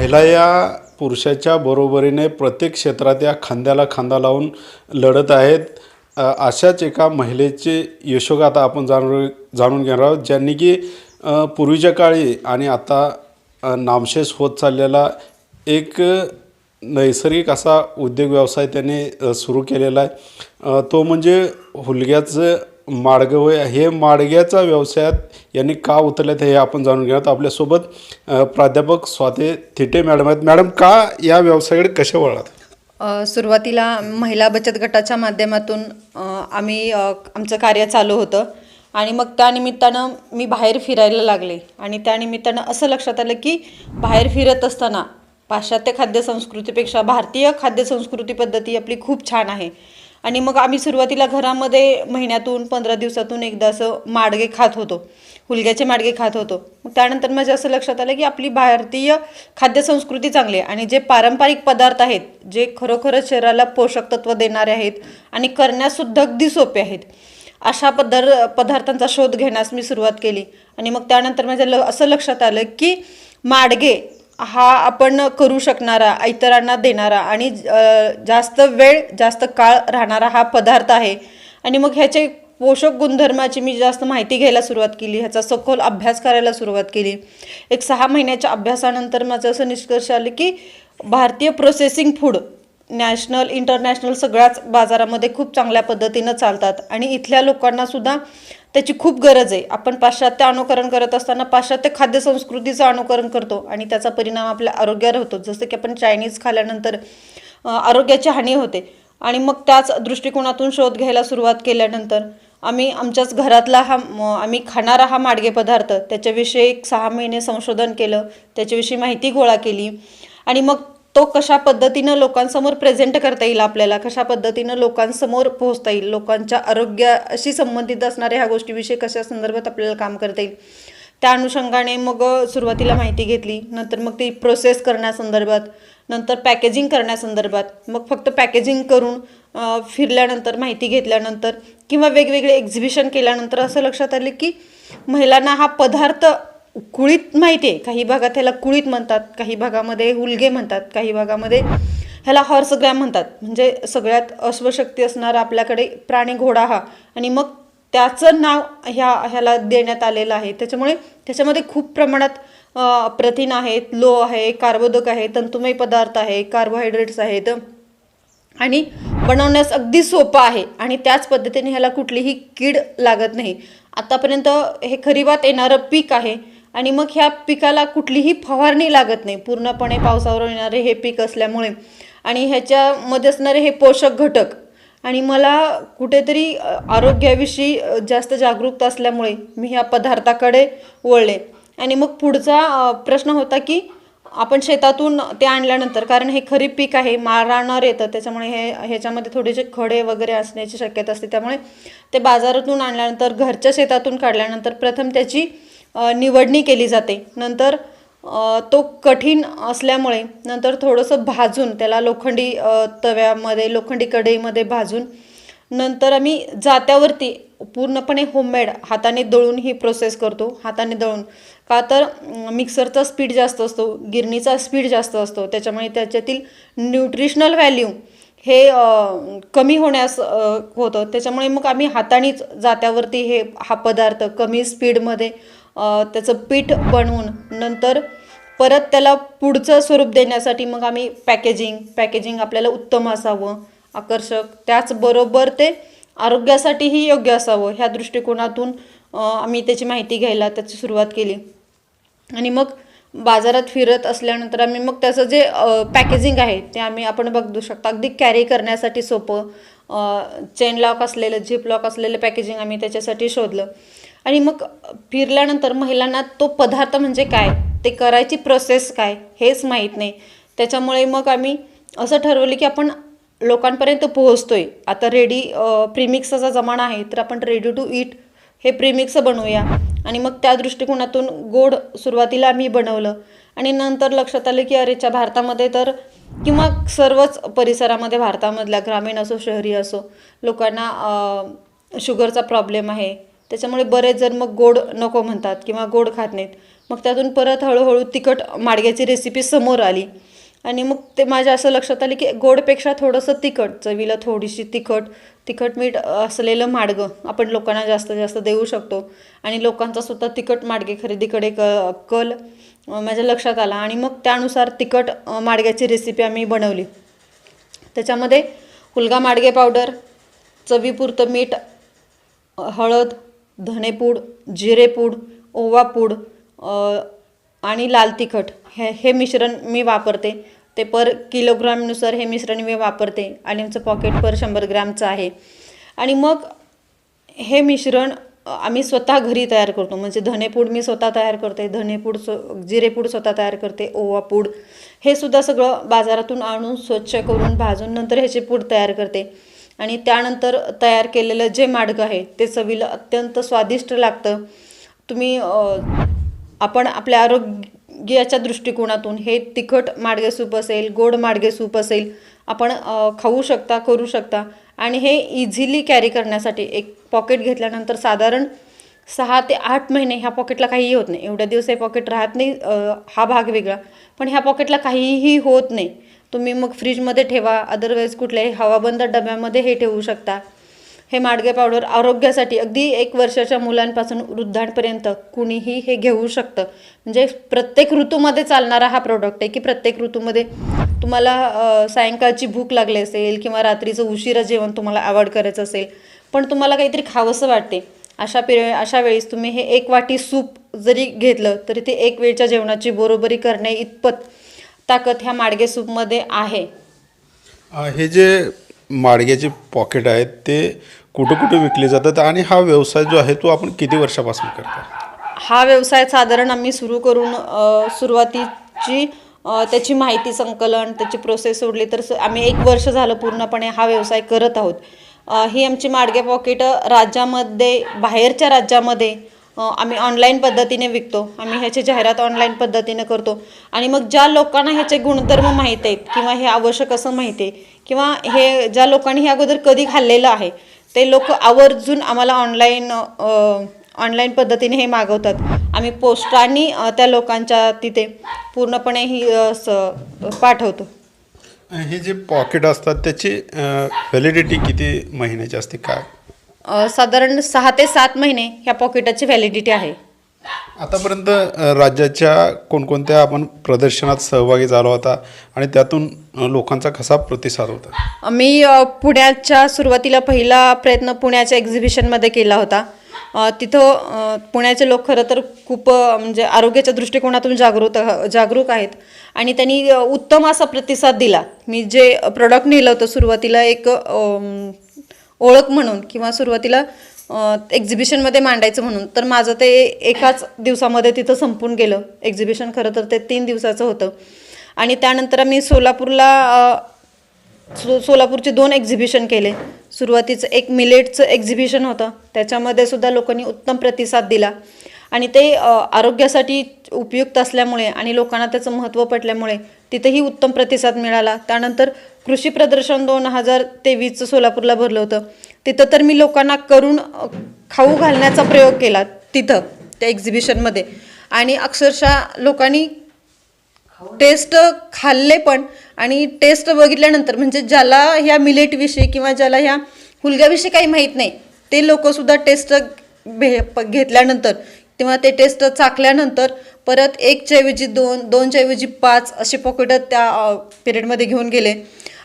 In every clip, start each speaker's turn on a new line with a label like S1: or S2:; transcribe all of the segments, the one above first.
S1: महिला या पुरुषाच्या बरोबरीने प्रत्येक क्षेत्रात या खांद्याला खांदा लावून लढत आहेत. अशाच एका महिलेचे यशोगाथा आपण जाणून जाणून घेणार आहोत ज्यांनी की पूर्वीच्या काळी आणि आता नामशेष होत चाललेला एक नैसर्गिक असा उद्योग व्यवसाय त्यांनी सुरू केलेला आहे. तो म्हणजे हुलग्याचं माडगं हे माडग्याचा व्यवसायात यांनी का उतरल्यात हे आपण जाणून घेणार आपल्यासोबत प्राध्यापक स्वाते थिटे मॅडम आहेत. मॅडम का या व्यवसायाकडे कसे वळलात?
S2: सुरुवातीला महिला बचत गटाच्या माध्यमातून आम्ही आमचं कार्य चालू होतं. आणि मग त्यानिमित्तानं मी बाहेर फिरायला लागले. आणि त्या निमित्तानं असं लक्षात आलं की बाहेर फिरत असताना पाश्चात्य खाद्यसंस्कृतीपेक्षा भारतीय खाद्यसंस्कृती पद्धती आपली खूप छान आहे. आणि मग आम्ही सुरुवातीला घरामध्ये महिन्यातून पंधरा दिवसातून एकदा असं माडगे खात होतो. हुलग्याचे माडगे खात होतो. मग त्यानंतर माझ्या असं लक्षात आलं की आपली भारतीय खाद्यसंस्कृती चांगली आहे आणि जे पारंपरिक पदार्थ आहेत जे खरोखरच शरीराला पोषक तत्व देणारे आहेत आणि करण्यासुद्धा अगदी सोपे आहेत. अशा पदर पदार्थांचा शोध घेण्यास मी सुरुवात केली आणि मग त्यानंतर माझ्या ल असं लक्षात आलं की माडगे हा आपण करू शकणारा इतरांना देणारा आणि जास्त वेळ जास्त काळ राहणारा हा पदार्थ आहे. आणि मग ह्याचे पोषक गुणधर्माची मी जास्त माहिती घ्यायला सुरुवात केली ह्याचा सखोल अभ्यास करायला सुरुवात केली. एक सहा महिन्याच्या अभ्यासानंतर माझं असं निष्कर्ष आलं की भारतीय प्रोसेसिंग फूड नॅशनल इंटरनॅशनल सगळ्याच बाजारामध्ये खूप चांगल्या पद्धतीनं चालतात. आणि इथल्या लोकांनासुद्धा त्याची खूप गरज आहे. आपण पाश्चात्य अनुकरण करत असताना पाश्चात्य खाद्य संस्कृतीचं अनुकरण करतो आणि त्याचा परिणाम आपल्या आरोग्यावर होतो. जसं की आपण चायनीज खाल्यानंतर आरोग्याची हानी होते. आणि मग त्याच दृष्टिकोनातून शोध घ्यायला सुरुवात केल्यानंतर आम्ही आमच्याच घरातला हा आम्ही खाणारा हा माडगे पदार्थ त्याच्याविषयी एक सहा महिने संशोधन केलं त्याच्याविषयी माहिती गोळा केली. आणि मग तो कशा पद्धतीनं लोकांसमोर प्रेझेंट करता येईल आपल्याला? कशा पद्धतीनं लोकांसमोर पोहोचता येईल? लोकांच्या आरोग्याशी संबंधित असणाऱ्या ह्या गोष्टीविषयी कशा संदर्भात आपल्याला काम करता येईल? त्या अनुषंगाने मग सुरुवातीला माहिती घेतली. नंतर मग ती प्रोसेस करण्यासंदर्भात नंतर पॅकेजिंग करण्यासंदर्भात. मग फक्त पॅकेजिंग करून फिरल्यानंतर माहिती घेतल्यानंतर किंवा वेगवेगळे एक्झिबिशन केल्यानंतर असं लक्षात आलं की महिलांना हा पदार्थ कुळीत माहिती आहे. काही भागात ह्याला कुळीत म्हणतात काही भागामध्ये हुलगे म्हणतात काही भागामध्ये ह्याला हॉर्सग्रॅम म्हणतात. म्हणजे सगळ्यात अश्वशक्ती असणारा आपल्याकडे प्राणी घोडा हा. आणि मग त्याचं नाव ह्या ह्याला देण्यात आलेलं आहे. त्याच्यामुळे त्याच्यामध्ये खूप प्रमाणात प्रथिन आहेत लो आहे कार्बोदक आहे तंतुमय पदार्थ आहे कार्बोहायड्रेट्स आहेत. आणि बनवण्यास अगदी सोपं आहे. आणि त्याच पद्धतीने ह्याला कुठलीही कीड लागत नाही. आतापर्यंत हे खरीबात येणारं पीक आहे. आणि मग ह्या पिकाला कुठलीही फवारणी लागत नाही. पूर्णपणे पावसावर येणारे हे पीक असल्यामुळे. आणि ह्याच्यामध्ये असणारे हे पोषक घटक. आणि मला कुठेतरी आरोग्याविषयी जास्त जागरूकता असल्यामुळे मी ह्या पदार्थाकडे वळले. आणि मग पुढचा प्रश्न होता की आपण शेतातून ते आणल्यानंतर कारण हे खरीप पीक आहे माराणार येतं त्याच्यामुळे हे ह्याच्यामध्ये थोडेसे खडे वगैरे असण्याची शक्यता असते. त्यामुळे ते बाजारातून आणल्यानंतर घरच्या शेतातून काढल्यानंतर प्रथम त्याची निवडणी केली जाते. नंतर तो कठीण असल्यामुळे नंतर थोडंसं भाजून त्याला लोखंडी तव्यामध्ये लोखंडी कढईमध्ये भाजून नंतर आम्ही जात्यावरती पूर्णपणे होममेड हाताने दळून ही प्रोसेस करतो. हाताने दळून. का तर मिक्सरचा स्पीड जास्त असतो गिरणीचा स्पीड जास्त असतो. त्याच्यामुळे त्याच्यातील न्यूट्रिशनल व्हॅल्यू हे कमी होण्यास होतं. त्याच्यामुळे मग आम्ही हातानेच जात्यावरती हे हा पदार्थ कमी स्पीडमध्ये त्याचं पीठ बनवून नंतर परत त्याला पुढचं स्वरूप देण्यासाठी मग आम्ही पॅकेजिंग पॅकेजिंग आपल्याला उत्तम असावं आकर्षक. त्याचबरोबर ते आरोग्यासाठीही योग्य असावं. ह्या दृष्टिकोनातून आम्ही त्याची माहिती घ्यायला त्याची सुरुवात केली. आणि मग बाजारात फिरत असल्यानंतर आम्ही मग त्याचं जे पॅकेजिंग आहे ते आम्ही आपण बघू शकता. अगदी कॅरी करण्यासाठी सोपं. चेन लॉक असलेलं झिप लॉक असलेलं पॅकेजिंग आम्ही त्याच्यासाठी शोधलं. आणि मग फिरल्यानंतर महिलांना तो पदार्थ म्हणजे काय? ते करायची प्रोसेस काय? हेच माहीत नाही. त्याच्यामुळे मग आम्ही असं ठरवलं की आपण लोकांपर्यंत पोहोचतोय. आता रेडी प्रीमिक्सचा जमाना आहे तर आपण रेडी टू ईट हे प्रीमिक्स बनवूया. आणि मग त्या दृष्टिकोनातून गोड सुरुवातीला आम्ही बनवलं. आणि नंतर लक्षात आलं की अरेच्या भारतामध्ये तर किंवा सर्वच परिसरामध्ये भारतामधल्या ग्रामीण असो शहरी असो लोकांना शुगरचा प्रॉब्लेम आहे. त्याच्यामुळे बरेच जण मग गोड नको म्हणतात किंवा गोड खात नाहीत. मग त्यातून परत हळूहळू तिखट माडग्याची रेसिपी समोर आली. आणि मग ते माझ्या असं लक्षात आलं की गोडपेक्षा थोडंसं तिखट चवीला थोडीशी तिखट तिखट मीठ असलेलं माडगं आपण लोकांना जास्त जास्त देऊ शकतो. आणि लोकांचा सुद्धा तिखट माडगे खरेदीकडे क कल माझ्या लक्षात आला. आणि मग त्यानुसार तिखट माडग्याची रेसिपी आम्ही बनवली. त्याच्यामध्ये हुलगा माडगे पावडर चवीपुरतं मीठ हळद धनेपूड जिरेपूड ओवापूड आणि लाल तिखट हे हे मिश्रण मी वापरते. ते पर किलोग्रामनुसार हे मिश्रण मी वापरते आणि आमचं पॉकेट पर शंभर ग्रॅमचं आहे. आणि मग हे मिश्रण आम्ही स्वतः घरी तयार करतो. म्हणजे धनेपूड मी स्वतः तयार करते धनेपूड स्व जिरेपूड स्वतः तयार करते ओवापूड. हे सुद्धा सगळं बाजारातून आणून स्वच्छ करून भाजून नंतर ह्याचे पूड तयार करते. आणि त्यानंतर तयार केलेलं जे माडगं आहे ते चवीला अत्यंत स्वादिष्ट लागतं. तुम्ही आपण आपल्या आरोग्याच्या दृष्टिकोनातून हे तिखट माडगे सूप असेल गोड माडगे सूप असेल आपण खाऊ शकता करू शकता. आणि हे इझिली कॅरी करण्यासाठी एक पॉकेट घेतल्यानंतर साधारण सहा ते आठ महिने ह्या पॉकेटला काहीही होत नाही. एवढ्या दिवस हे पॉकेट राहत नाही हा भाग वेगळा. पण ह्या पॉकेटला काहीही होत नाही. तुम्ही मग फ्रीजमध्ये ठेवा अदरवाईज कुठल्याही हवाबंद डब्यामध्ये हे ठेवू शकता. हे माडगे पावडर आरोग्यासाठी अगदी एक वर्षाच्या मुलांपासून वृद्धांपर्यंत कुणीही हे घेऊ शकतं. म्हणजे प्रत्येक ऋतूमध्ये चालणारा हा प्रोडक्ट आहे की प्रत्येक ऋतूमध्ये तुम्हाला सायंकाळची भूक लागली असेल किंवा रात्रीचं उशिरा जेवण तुम्हाला अवॉइड करायचं असेल पण तुम्हाला काहीतरी खावंसं वाटते. अशा पिरे अशा वेळेस तुम्ही हे एक वाटी सूप जरी घेतलं तरी ते एक वेळच्या जेवणाची बरोबरी करणे इतपत ताकद ह्या माडगे सूपमध्ये आहे.
S1: हे जे माडग्याचे पॉकेट आहेत ते कुठं कुठं विकले जातात आणि हा व्यवसाय जो आहे तो आपण किती वर्षापासून करता
S2: हा व्यवसाय साधारण आम्ही सुरू करून सुरुवातीची त्याची माहिती संकलन त्याची प्रोसेस सोडली तर आम्ही एक वर्ष झालं पूर्णपणे हा व्यवसाय करत आहोत. ही आमची माडगे पॉकेट राज्यामध्ये बाहेरच्या राज्यामध्ये आम्ही ऑनलाईन पद्धतीने विकतो. आम्ही ह्याची जाहिरात ऑनलाईन पद्धतीने करतो. आणि मग ज्या लोकांना ह्याचे गुणधर्म माहीत आहेत किंवा हे आवश्यक असं माहिती आहे किंवा हे ज्या लोकांनी हे अगोदर कधी खाल्लेलं आहे ते लोक आवर्जून आम्हाला ऑनलाईन ऑनलाईन पद्धतीने हे मागवतात. आम्ही पोस्टाने त्या लोकांच्या तिथे पूर्णपणे ही स पाठवतो.
S1: हे जे पॉकेट असतात त्याची व्हॅलिडिटी किती महिन्याची असते? काय?
S2: साधारण सहा ते सात महिने ह्या पॉकेटाची व्हॅलिडिटी आहे.
S1: आतापर्यंत राज्याच्या कोणकोणत्या आपण प्रदर्शनात सहभागी झाला होता आणि त्यातून लोकांचा कसा प्रतिसाद होता?
S2: मी पुण्याच्या सुरुवातीला पहिला प्रयत्न पुण्याच्या एक्झिबिशनमध्ये केला होता. तिथं पुण्याचे लोक खरं तर खूप म्हणजे आरोग्याच्या दृष्टिकोनातून जागृत जागरूक आहेत. आणि त्यांनी उत्तम असा प्रतिसाद दिला. मी जे प्रोडक्ट नेलं होतं सुरुवातीला एक ओळख म्हणून किंवा सुरुवातीला एक्झिबिशनमध्ये मांडायचं म्हणून तर माझं ते एकाच दिवसामध्ये तिथं संपून गेलं. एक्झिबिशन खरं तर ते तीन दिवसाचं होतं. आणि त्यानंतर आम्ही सोलापूरला सो सोलापूरचे दोन एक्झिबिशन केले. सुरुवातीचं एक मिलेटचं एक्झिबिशन होतं. त्याच्यामध्ये सुद्धा लोकांनी उत्तम प्रतिसाद दिला. आणि ते आरोग्यासाठी उपयुक्त असल्यामुळे आणि लोकांना त्याचं महत्त्व पटल्यामुळे तिथंही उत्तम प्रतिसाद मिळाला. त्यानंतर कृषी प्रदर्शन दोन हजार तेवीसचं सोलापूरला भरलं होतं. तिथं तर मी लोकांना करून खाऊ घालण्याचा प्रयोग केला तिथं त्या एक्झिबिशनमध्ये आणि अक्षरशः लोकांनी टेस्ट खाल्ले पण आणि टेस्ट बघितल्यानंतर म्हणजे ज्याला ह्या मिलेटविषयी किंवा ज्याला ह्या हुलग्याविषयी काही माहीत नाही ते लोकसुद्धा टेस्ट भे प- घेतल्यानंतर किंवा ते टेस्ट चाकल्यानंतर परत एकच्या ऐवजी दोन दोनच्या ऐवजी पाच असे पॉकेट त्या पिरियडमध्ये घेऊन गेले.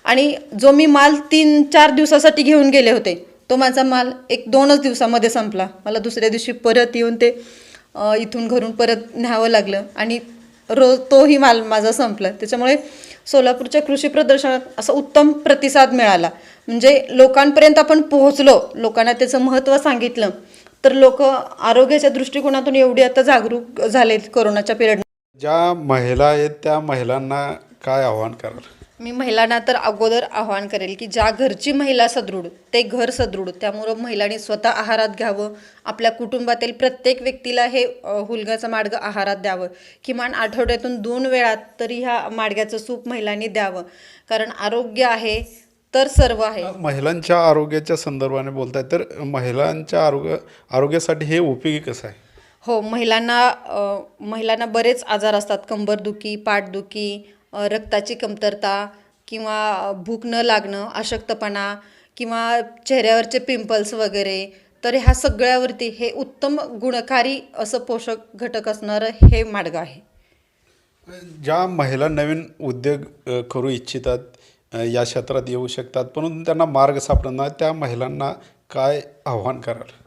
S2: आणि जो मी माल तीन चार दिवसासाठी घेऊन गेले होते तो माझा माल एक दोनच दिवसामध्ये संपला. मला दुसऱ्या दिवशी परत येऊन ते इथून घरून परत न्यावं लागलं आणि रोज तोही माल माझा संपला. त्याच्यामुळे सोलापूरच्या कृषी प्रदर्शनात असा उत्तम प्रतिसाद मिळाला. म्हणजे लोकांपर्यंत आपण पोहोचलो लोकांना त्याचं महत्त्व सांगितलं. तर लोक आरोग्याच्या दृष्टिकोनातून एवढी आता जागरूक झालेत कोरोनाच्या पिरियड
S1: ज्या महिला आहेत त्या महिलांना काय आव्हान कराल
S2: मी महिलांना तर अगोदर आवाहन करेल की ज्या घरची महिला सदृढ ते घर सदृढ त्यामुळं महिलांनी स्वतः आहारात घ्यावं आपल्या कुटुंबातील प्रत्येक व्यक्तीला हे हुलगाचं माडगं आहारात द्यावं. किमान आठवड्यातून दोन वेळात तरी ह्या माडग्याचं सूप महिलांनी द्यावं. कारण आरोग्य आहे तर सर्व आहे.
S1: महिलांच्या आरोग्याच्या संदर्भाने बोलताय तर महिलांच्या आरोग्य आरोग्यासाठी हे उपयोगी कसं आहे?
S2: हो महिलांना महिलांना बरेच आजार असतात. कंबरदुखी पाठदुखी रक्ताची कमतरता किंवा भूक न लागणं अशक्तपणा किंवा चेहऱ्यावरचे पिंपल्स वगैरे तर ह्या सगळ्यावरती हे उत्तम गुणकारी असं पोषक घटक असणारं हे मार्ग आहे.
S1: ज्या महिला नवीन उद्योग करू इच्छितात या क्षेत्रात येऊ शकतात. परंतु त्यांना मार्ग सापडणार त्या महिलांना काय आव्हान कराल?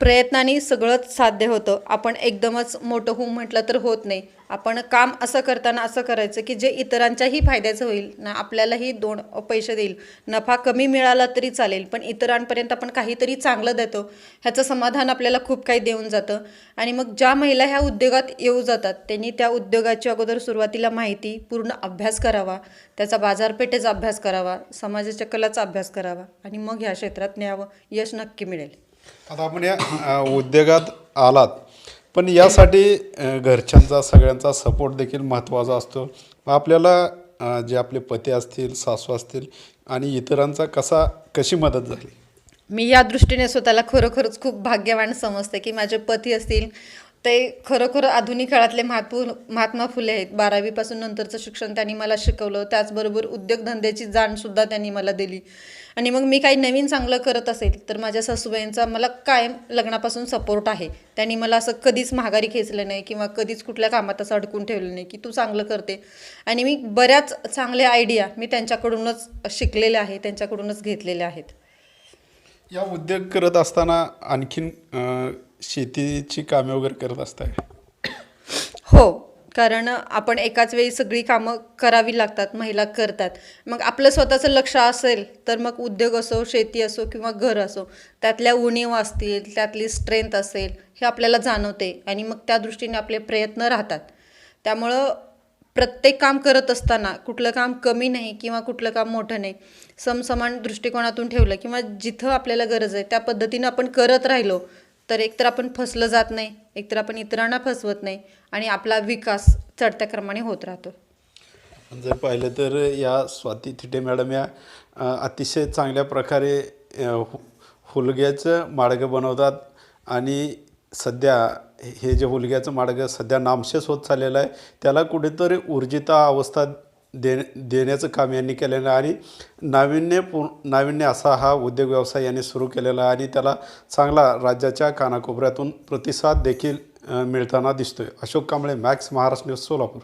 S2: प्रयत्नाने सगळंच साध्य होतं. आपण एकदमच मोठं होऊ म्हटलं तर होत नाही. आपण काम असं करताना असं करायचं की जे इतरांच्याही फायद्याचं होईल ना आपल्यालाही दोन पैसे देईल. नफा कमी मिळाला तरी चालेल पण इतरांपर्यंत आपण काहीतरी चांगलं देतो ह्याचं समाधान आपल्याला खूप काही देऊन जातं. आणि मग ज्या महिला ह्या उद्योगात येऊ जातात त्यांनी त्या उद्योगाची अगोदर सुरुवातीला माहिती पूर्ण अभ्यास करावा. त्याचा बाजारपेठेचा अभ्यास करावा समाजाच्या कलाचा अभ्यास करावा. आणि मग ह्या क्षेत्रात न्यावं यश नक्की मिळेल.
S1: आता आपण या उद्योगात आलात. पण यासाठी घरच्यांचा सगळ्यांचा सपोर्ट देखील महत्त्वाचा असतो. आपल्याला जे आपले पती असतील सासू असतील आणि इतरांचा कसा कशी मदत झाली?
S2: मी या दृष्टीने स्वतःला खरोखरच खूप भाग्यवान समजते की माझे पती असतील ते खरोखर आधुनिक काळातले महात्मू महात्मा फुले आहेत. बारावीपासून नंतरचं शिक्षण त्यांनी मला शिकवलं. त्याचबरोबर उद्योगधंद्याची जाणसुद्धा त्यांनी मला दिली. आणि मग मी काही नवीन चांगलं करत असेल तर माझ्या सासूबाईंचा मला कायम लग्नापासून सपोर्ट आहे. त्यांनी मला असं कधीच महागारी खेचलं नाही किंवा कधीच कुठल्या कामात असं अडकून ठेवलं नाही की तू चांगलं करते. आणि मी बऱ्याच चांगल्या आयडिया मी त्यांच्याकडूनच शिकलेल्या आहे त्यांच्याकडूनच घेतलेल्या आहेत.
S1: या उद्योग करत असताना आणखीन शेतीची कामे वगैरे करत असताय?
S2: हो. कारण आपण एकाच वेळी सगळी कामं करावी लागतात महिला करतात. मग आपलं स्वतःचं लक्ष असेल तर मग उद्योग असो शेती असो किंवा घर असो त्यातल्या उणीव असतील त्यातली स्ट्रेंथ असेल हे आपल्याला जाणवते आणि मग त्या दृष्टीने आपले प्रयत्न राहतात. त्यामुळं प्रत्येक काम करत असताना कुठलं काम कमी नाही किंवा कुठलं काम मोठं नाही समसमान दृष्टिकोनातून ठेवलं किंवा जिथं आपल्याला गरज आहे त्या पद्धतीनं आपण करत राहिलो तर एकतर आपण फसलं जात नाही एकतर आपण इतरांना फसवत नाही आणि आपला विकास चढत्या क्रमाने होत राहतो.
S1: आपण जर पाहिलं तर या स्वाती थिटे मॅडम या अतिशय चांगल्या प्रकारे हु हुलग्याचं मार्ग बनवतात आणि सध्या हे जे हुलग्याचं मार्ग सध्या नामशेष होत चाललेलं आहे त्याला कुठेतरी ऊर्जिता अवस्था दे देण्याचं काम यांनी केलेलं आहे. आणि नाविन्य पू नाविन्य असा हा उद्योग व्यवसाय यांनी सुरू केलेला आहे. आणि त्याला चांगला राज्याच्या कानाकोपऱ्यातून प्रतिसाद देखील मिळताना दिसतोय. Ashok Kamble Max Maharashtra news Solapur.